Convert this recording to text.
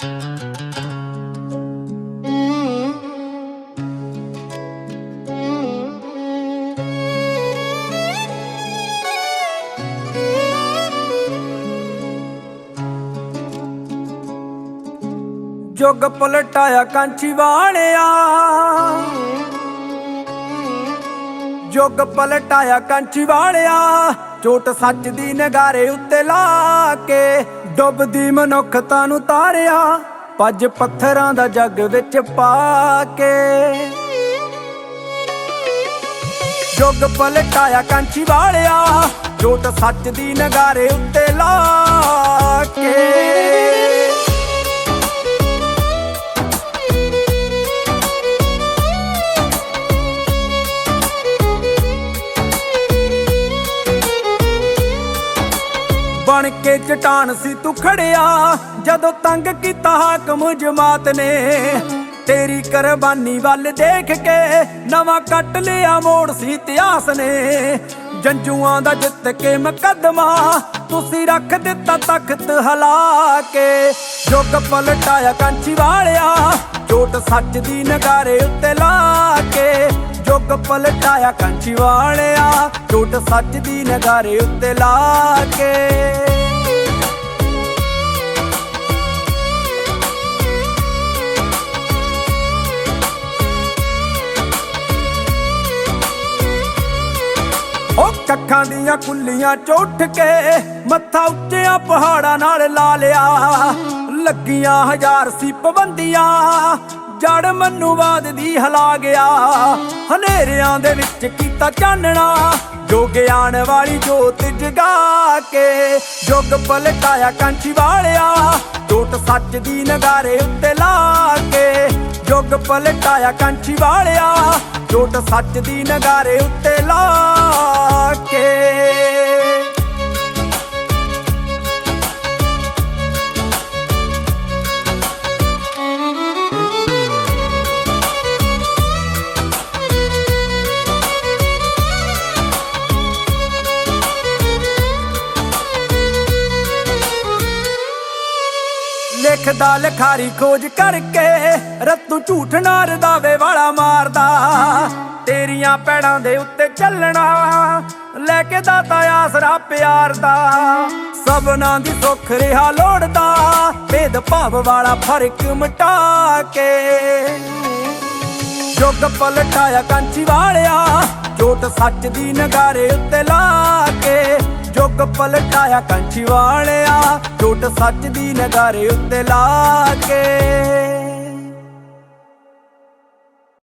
ਜੁਗ ਪਲਟਾਇਆ ਕਾਂਚੀ ਵਾਲਿਆ ਜੁਗ ਪਲਟਾਇਆ ਕਾਂਚੀ ਵਾਲਿਆ ਝੋਟ ਸੱਚ ਦੀ ਨਗਾਰੇ ਉੱਤੇ ਲਾ ਕੇ ਡੁੱਬਦੀ ਮਨੁੱਖਤਾ ਨੂੰ ਤਾਰਿਆ ਪੱਜ ਪੱਥਰਾਂ ਦਾ ਜੱਗ ਵਿੱਚ ਪਾ ਕੇ। ਜੁਗ ਪਲਟਾਇਆ ਕਾਂਚੀ ਵਾਲਿਆ ਝੋਟ ਸੱਚ ਦੀ ਨਗਾਰੇ ਉੱਤੇ ਲਾ ਕੇ। ਬਣ ਕੇ ਚਟਾਨ ਸੀ ਤੂੰ ਖੜਿਆ, ਜਦੋਂ ਤੰਗ ਕੀਤਾ ਹਾਕਮ ਜਮਾਤ ਨੇ। ਤੇਰੀ ਕੁਰਬਾਨੀ ਵੱਲ ਦੇਖ ਕੇ ਨਵਾਂ ਕੱਟ ਲਿਆ ਮੋੜ ਸੀ ਇਤਿਹਾਸ ਨੇ। ਜੰਜੂਆਂ ਦਾ ਜਿੱਤ ਕੇ ਮੁਕੱਦਮਾ ਤੁਸੀਂ ਰੱਖ ਦਿੱਤਾ ਤਖਤ ਹਲਾ ਕੇ। ਜੁਗ ਪਲਟਾਇਆ ਕਾਂਚੀ ਵਾਲਿਆ ਝੋਟ ਸੱਚ ਦੀ ਨਗਾਰੇ ਉੱਤੇ ਲਾ ਕੇ। ਜੁਗ ਪਲਟਾਇਆ ਕਾਂਚੀ ਵਾਲਿਆ ਝੋਟ ਸੱਚ ਦੀ ਨਗਾਰੇ ਉੱਤੇ ਲਾ ਕੇ। ਉਹ ਕੱਖਾਂ ਦੀਆਂ ਕੁੱਲੀਆਂ ਚੋਠ ਕੇ ਮੱਥਾ ਉੱਚਿਆਂ ਪਹਾੜਾਂ ਨਾਲ ਲਾ ਲਿਆ, ਲੱਗੀਆਂ ਹਜ਼ਾਰ ਸੀ ਪਾਬੰਦੀਆਂ। ਜੜ ਮਨੂਵਾਦ ਦੀ ਹਲਾ ਗਿਆ। ਹਨੇਰਿਆਂ ਦੇ ਵਿੱਚ ਕੀਤਾ ਚਾਨਣਾ ਜੋ ਗਿਆਨ ਵਾਲੀ ਜੋਤ ਜਗਾ ਕੇ। ਜੁਗ ਪਲਟਾਇਆ ਕਾਂਚੀ ਵਾਲਿਆ ਟੋਟ ਸੱਚ ਦੀ ਨਗਾਰੇ ਉੱਤੇ ਲਾ ਕੇ। ਜੁਗ ਪਲਟਾਇਆ ਕਾਂਚੀ ਵਾਲਿਆ ਟੋਟ ਸੱਚ ਦੀ ਨਗਾਰੇ ਉੱਤੇ ਲਾ ਕੇ। ਲਿਖਦਾ ਲਖਾਰੀ ਖੋਜ ਕਰਕੇ ਰੱਤੂ ਝੂਠ ਨਾ ਰਦਾਵੇ, ਵਾਲਾ ਮਾਰਦਾ। ਤੇਰੀਆਂ ਪੈੜਾਂ ਦੇ ਉੱਤੇ ਚੱਲਣਾ, ਲੈ ਕੇ ਦਾਤਾ ਆਸਰਾ ਪਿਆਰ ਦਾ ਸਭਨਾਂ ਦੀ ਸੁੱਖ ਰਿਹਾ ਲੋੜਦਾ ਭੇਦ ਭਾਵ ਵਾਲਾ ਫ਼ਰਕ ਮਟਾ ਕੇ। ਜੁਗ ਪਲਟਾਇਆ ਕਾਂਚੀ ਵਾਲਿਆ ਝੋਟ ਸੱਚ ਦੀ ਨਗਾਰੇ ਉੱਤੇ ਲਾ ਕੇ। ਜੁਗ ਪਲਟਾਇਆ ਕਾਂਚੀ ਵਾਲਿਆ ਝੋਟ ਸੱਚ ਦੀ ਨਗਾਰੇ ਉੱਤੇ ਲਾ ਕੇ।